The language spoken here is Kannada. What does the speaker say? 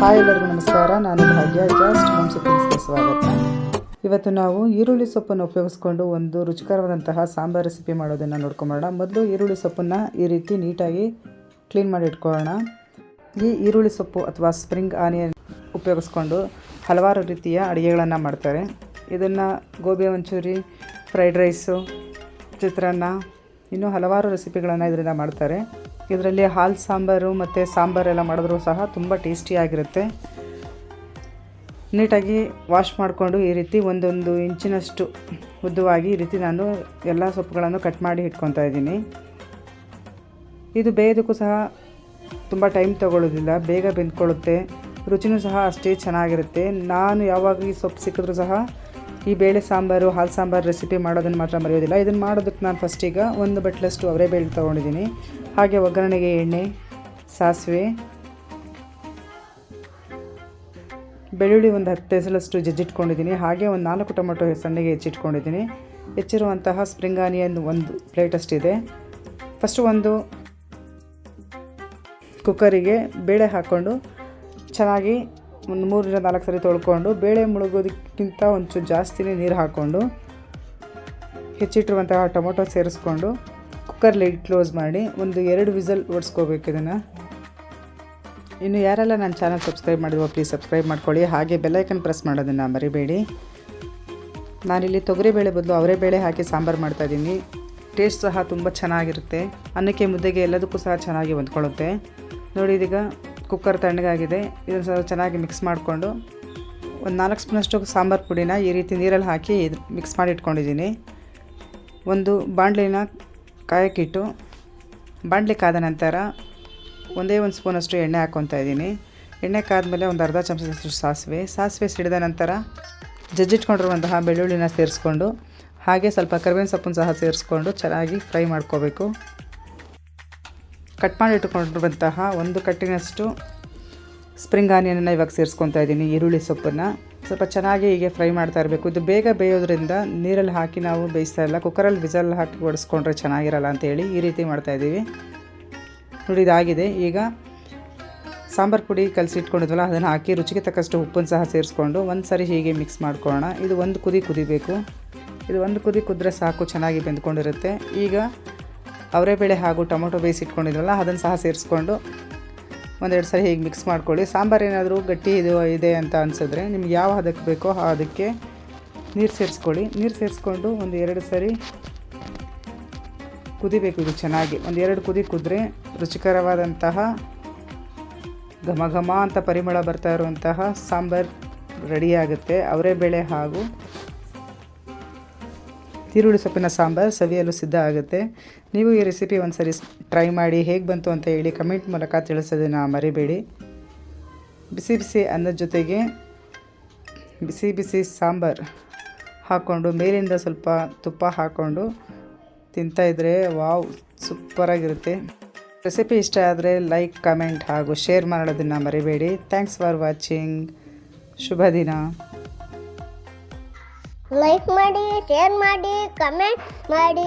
ಹಾಯ್ ಎಲ್ಲರಿಗೂ ನಮಸ್ಕಾರ. ನಾನು ಭಾಗ್ಯ. ಜಸ್ಟ್ ಹೋಮ್ ತಿನಿಸಿಗೆ ಸ್ವಾಗತ. ಇವತ್ತು ನಾವು ಈರುಳ್ಳಿ ಸೊಪ್ಪನ್ನು ಉಪಯೋಗಿಸ್ಕೊಂಡು ಒಂದು ರುಚಿಕರವಾದಂತಹ ಸಾಂಬಾರ್ ರೆಸಿಪಿ ಮಾಡೋದನ್ನು ನೋಡ್ಕೊಂಬೋಣ ಮೊದಲು ಈರುಳ್ಳಿ ಸೊಪ್ಪನ್ನು ಈ ರೀತಿ ನೀಟಾಗಿ ಕ್ಲೀನ್ ಮಾಡಿ ಇಟ್ಕೊಳ್ಳೋಣ. ಈ ಈರುಳ್ಳಿ ಸೊಪ್ಪು ಅಥವಾ ಸ್ಪ್ರಿಂಗ್ ಆನಿಯನ್ ಉಪಯೋಗಿಸ್ಕೊಂಡು ಹಲವಾರು ರೀತಿಯ ಅಡುಗೆಗಳನ್ನು ಮಾಡ್ತಾರೆ. ಇದನ್ನು ಗೋಬಿ ಮಂಚೂರಿ ಫ್ರೈಡ್ ರೈಸು ಚಿತ್ರಾನ್ನ, ಇನ್ನೂ ಹಲವಾರು ರೆಸಿಪಿಗಳನ್ನು ಇದರಿಂದ ಮಾಡ್ತಾರೆ. ಇದರಲ್ಲಿ ಹಾಲು ಸಾಂಬಾರು ಮತ್ತು ಸಾಂಬಾರೆಲ್ಲ ಮಾಡಿದ್ರೂ ಸಹ ತುಂಬ ಟೇಸ್ಟಿಯಾಗಿರುತ್ತೆ ನೀಟಾಗಿ ವಾಶ್ ಮಾಡಿಕೊಂಡು ಈ ರೀತಿ ಒಂದೊಂದು ಇಂಚಿನಷ್ಟು ಉದ್ದವಾಗಿ ಈ ರೀತಿ ನಾನು ಎಲ್ಲ ಸೊಪ್ಪುಗಳನ್ನು ಕಟ್ ಮಾಡಿ ಇಟ್ಕೊತಾ ಇದ್ದೀನಿ. ಇದು ಬೇಯೋದಕ್ಕೂ ಸಹ ತುಂಬ ಟೈಮ್ ತಗೊಳ್ಳೋದಿಲ್ಲ ಬೇಗ ಬೆಂದ್ಕೊಳ್ಳುತ್ತೆ, ರುಚಿನೂ ಸಹ ಅಷ್ಟೇ ಚೆನ್ನಾಗಿರುತ್ತೆ. ನಾನು ಯಾವಾಗ ಈ ಸೊಪ್ಪು ಸಿಕ್ಕಿದ್ರೂ ಸಹ ಈ ಬೇಳೆ ಸಾಂಬಾರು, ಹಾಲು ಸಾಂಬಾರು ರೆಸಿಪಿ ಮಾಡೋದನ್ನು ಮಾತ್ರ ಮರೆಯೋದಿಲ್ಲ. ಇದನ್ನು ಮಾಡೋದಕ್ಕೆ ನಾನು ಫಸ್ಟಿಗೆ ಒಂದು ಬಟ್ಲಷ್ಟು ಅವರೇ ಬೇಳೆ ತೊಗೊಂಡಿದ್ದೀನಿ. ಹಾಗೆ ಒಗ್ಗರಣೆಗೆ ಎಣ್ಣೆ, ಸಾಸಿವೆ, ಬೆಳ್ಳುಳ್ಳಿ ಒಂದು ಹತ್ತು ಹೆಸಲಷ್ಟು ಜಜ್ಜಿಟ್ಕೊಂಡಿದ್ದೀನಿ. ಹಾಗೆ ಒಂದು ನಾಲ್ಕು ಟೊಮೊಟೊ ಸಣ್ಣಗೆ ಹೆಚ್ಚಿಟ್ಕೊಂಡಿದ್ದೀನಿ. ಹೆಚ್ಚಿರುವಂತಹ ಸ್ಪ್ರಿಂಗ್ ಆನಿಯನ್ ಒಂದು ಪ್ಲೇಟಷ್ಟಿದೆ ಫಸ್ಟು ಒಂದು ಕುಕ್ಕರಿಗೆ ಬೇಳೆ ಹಾಕ್ಕೊಂಡು ಚೆನ್ನಾಗಿ ಒಂದು ಮೂರರಿಂದ ನಾಲ್ಕು ಸರಿ ತೊಳ್ಕೊಂಡು ಬೇಳೆ ಮುಳುಗೋದಕ್ಕಿಂತ ಒಂಚೂರು ಜಾಸ್ತಿನೇ ನೀರು ಹಾಕ್ಕೊಂಡು ಹೆಚ್ಚಿಟ್ಟಿರುವಂತಹ ಟೊಮೊಟೊ ಸೇರಿಸ್ಕೊಂಡು ಕುಕ್ಕರ್ ಲಿಡ್ ಕ್ಲೋಸ್ ಮಾಡಿ ಒಂದು ಎರಡು ವಿಸಲ್ ಓಡಿಸ್ಕೋಬೇಕು ಇದನ್ನು. ಇನ್ನು ಯಾರೆಲ್ಲ ನನ್ನ ಚಾನಲ್ ಸಬ್ಸ್ಕ್ರೈಬ್ ಮಾಡಿದ್ವೋ ಪ್ಲೀಸ್ ಸಬ್ಸ್ಕ್ರೈಬ್ ಮಾಡ್ಕೊಳ್ಳಿ. ಹಾಗೆ ಬೆಲ್ಲೈಕನ್ ಪ್ರೆಸ್ ಮಾಡೋದನ್ನು ಮರಿಬೇಡಿ. ನಾನಿಲ್ಲಿ ತೊಗರಿಬೇಳೆ ಬದಲು ಅವರೇ ಬೇಳೆ ಹಾಕಿ ಸಾಂಬಾರು ಮಾಡ್ತಾಯಿದ್ದೀನಿ ಟೇಸ್ಟ್ ಸಹ ತುಂಬ ಚೆನ್ನಾಗಿರುತ್ತೆ. ಅನ್ನಕ್ಕೆ ಮುದ್ದೆಗೆ ಎಲ್ಲದಕ್ಕೂ ಸಹ ಚೆನ್ನಾಗಿ ಹೊಂದ್ಕೊಳ್ಳುತ್ತೆ. ನೋಡಿ ಇದೀಗ ಕುಕ್ಕರ್ ತಣ್ಣಗಾಗಿದೆ. ಇದನ್ನು ಸಹ ಚೆನ್ನಾಗಿ ಮಿಕ್ಸ್ ಮಾಡಿಕೊಂಡು ಒಂದು ನಾಲ್ಕು ಸ್ಪೂನಷ್ಟು ಸಾಂಬಾರು ಪುಡಿನ ಈ ರೀತಿ ನೀರಲ್ಲಿ ಹಾಕಿ ಇದು ಮಿಕ್ಸ್ ಮಾಡಿ ಇಟ್ಕೊಂಡಿದ್ದೀನಿ. ಒಂದು ಬಾಣಲಿನ ಕಾಯಕ್ಕಿಟ್ಟು ಬಾಣಲಿ ಕಾದ ನಂತರ ಒಂದೇ ಒಂದು ಸ್ಪೂನಷ್ಟು ಎಣ್ಣೆ ಹಾಕ್ಕೊತಾ ಇದ್ದೀನಿ. ಎಣ್ಣೆ ಕಾದ್ಮೇಲೆ ಒಂದು ಅರ್ಧ ಚಮಚದಷ್ಟು ಸಾಸಿವೆ. ಸಾಸಿವೆ ಸಿಡಿದ ನಂತರ ಜಜ್ಜಿಟ್ಕೊಂಡಿರುವಂತಹ ಬೆಳ್ಳುಳ್ಳಿನ ಸೇರಿಸ್ಕೊಂಡು, ಹಾಗೆ ಸ್ವಲ್ಪ ಕರಿಬೇವಿನ ಸೊಪ್ಪನ್ನು ಸಹ ಸೇರಿಸ್ಕೊಂಡು ಚೆನ್ನಾಗಿ ಫ್ರೈ ಮಾಡ್ಕೋಬೇಕು. ಕಟ್ ಮಾಡಿ ಇಟ್ಕೊಂಡಿರುವಂತಹ ಒಂದು ಕಟ್ಟಿನಷ್ಟು ಸ್ಪ್ರಿಂಗ್ ಆನಿಯನನ್ನು ಇವಾಗ ಸೇರಿಸ್ಕೊತಾ ಇದ್ದೀನಿ, ಈರುಳ್ಳಿ ಸೊಪ್ಪನ್ನು. ಸ್ವಲ್ಪ ಚೆನ್ನಾಗಿ ಹೀಗೆ ಫ್ರೈ ಮಾಡ್ತಾ ಇರಬೇಕು. ಇದು ಬೇಗ ಬೇಯೋದ್ರಿಂದ ನೀರಲ್ಲಿ ಹಾಕಿ ನಾವು ಬೇಯಿಸ್ತಾ ಇಲ್ಲ ಕುಕ್ಕರಲ್ಲಿ ವಿಸಲ್ ಹಾಕಿ ಒಡಿಸ್ಕೊಂಡ್ರೆ ಚೆನ್ನಾಗಿರಲ್ಲ ಅಂತೇಳಿ ಈ ರೀತಿ ಮಾಡ್ತಾಯಿದ್ದೀವಿ ನೋಡಿ, ಇದಾಗಿದೆ. ಈಗ ಸಾಂಬಾರು ಪುಡಿ ಕಲಸಿ ಇಟ್ಕೊಂಡಿದ್ವಲ್ಲ ಅದನ್ನು ಹಾಕಿ ರುಚಿಗೆ ತಕ್ಕಷ್ಟು ಉಪ್ಪನ್ನು ಸಹ ಸೇರಿಸ್ಕೊಂಡು ಒಂದು ಸರಿ ಹೀಗೆ ಮಿಕ್ಸ್ ಮಾಡ್ಕೊಳ್ಳೋಣ. ಇದು ಒಂದು ಕುದಿ ಕುದಿಬೇಕು. ಇದು ಒಂದು ಕುದಿ ಕುದ್ರೆ ಸಾಕು, ಚೆನ್ನಾಗಿ ಬೆಂದ್ಕೊಂಡಿರುತ್ತೆ. ಈಗ ಅವರೆಬೇಳೆ ಹಾಗೂ ಟೊಮೊಟೊ ಬೇಯಿಸಿಟ್ಕೊಂಡಿದ್ವಲ್ಲ, ಅದನ್ನು ಸಹ ಸೇರಿಸ್ಕೊಂಡು ಒಂದೆರಡು ಸರಿ ಹೀಗೆ ಮಿಕ್ಸ್ ಮಾಡ್ಕೊಳ್ಳಿ. ಸಾಂಬಾರು ಏನಾದರೂ ಗಟ್ಟಿ ಇದು ಇದೆ ಅಂತ ಅನಿಸಿದ್ರೆ ನಿಮ್ಗೆ ಯಾವ ಹದಕ್ಕೆ ಬೇಕೋ ಆ ಅದಕ್ಕೆ ನೀರು ಸೇರಿಸ್ಕೊಳ್ಳಿ. ನೀರು ಸೇರಿಸ್ಕೊಂಡು ಒಂದು ಎರಡು ಸಾರಿ ಕುದಿಬೇಕು ಇದು ಚೆನ್ನಾಗಿ. ಒಂದು ಎರಡು ಕುದಿ ಕುದ್ರೆ ರುಚಿಕರವಾದಂತಹ ಘಮ ಘಮ ಅಂತ ಪರಿಮಳ ಬರ್ತಾ ಇರುವಂತಹ ಸಾಂಬಾರು ರೆಡಿಯಾಗುತ್ತೆ ಅವರೆಬೇಳೆ ಹಾಗೂ ಈರುಳ್ಳಿ ಸೊಪ್ಪಿನ ಸಾಂಬಾರು ಸವಿಯಲು ಸಿದ್ಧ ಆಗುತ್ತೆ. ನೀವು ಈ ರೆಸಿಪಿ ಒಂದು ಸರಿ ಟ್ರೈ ಮಾಡಿ ಹೇಗೆ ಬಂತು ಅಂತ ಹೇಳಿ ಕಮೆಂಟ್ ಮೂಲಕ ತಿಳಿಸೋದನ್ನು ಮರಿಬೇಡಿ. ಬಿಸಿ ಬಿಸಿ ಅನ್ನದ ಜೊತೆಗೆ ಬಿಸಿ ಬಿಸಿ ಸಾಂಬಾರು ಹಾಕ್ಕೊಂಡು ಮೇಲಿಂದ ಸ್ವಲ್ಪ ತುಪ್ಪ ಹಾಕ್ಕೊಂಡು ತಿಂತಾಯಿದ್ರೆ ವಾವ್ ಸೂಪರಾಗಿರುತ್ತೆ ರೆಸಿಪಿ ಇಷ್ಟ ಆದರೆ ಲೈಕ್, ಕಮೆಂಟ್ ಹಾಗೂ ಶೇರ್ ಮಾಡೋದನ್ನು ಮರಿಬೇಡಿ. Thanks for watching. ಶುಭ ದಿನ. ಲೈಕ್ ಮಾಡಿ ಶೇರ್ ಮಾಡಿ ಕಮೆಂಟ್ ಮಾಡಿ.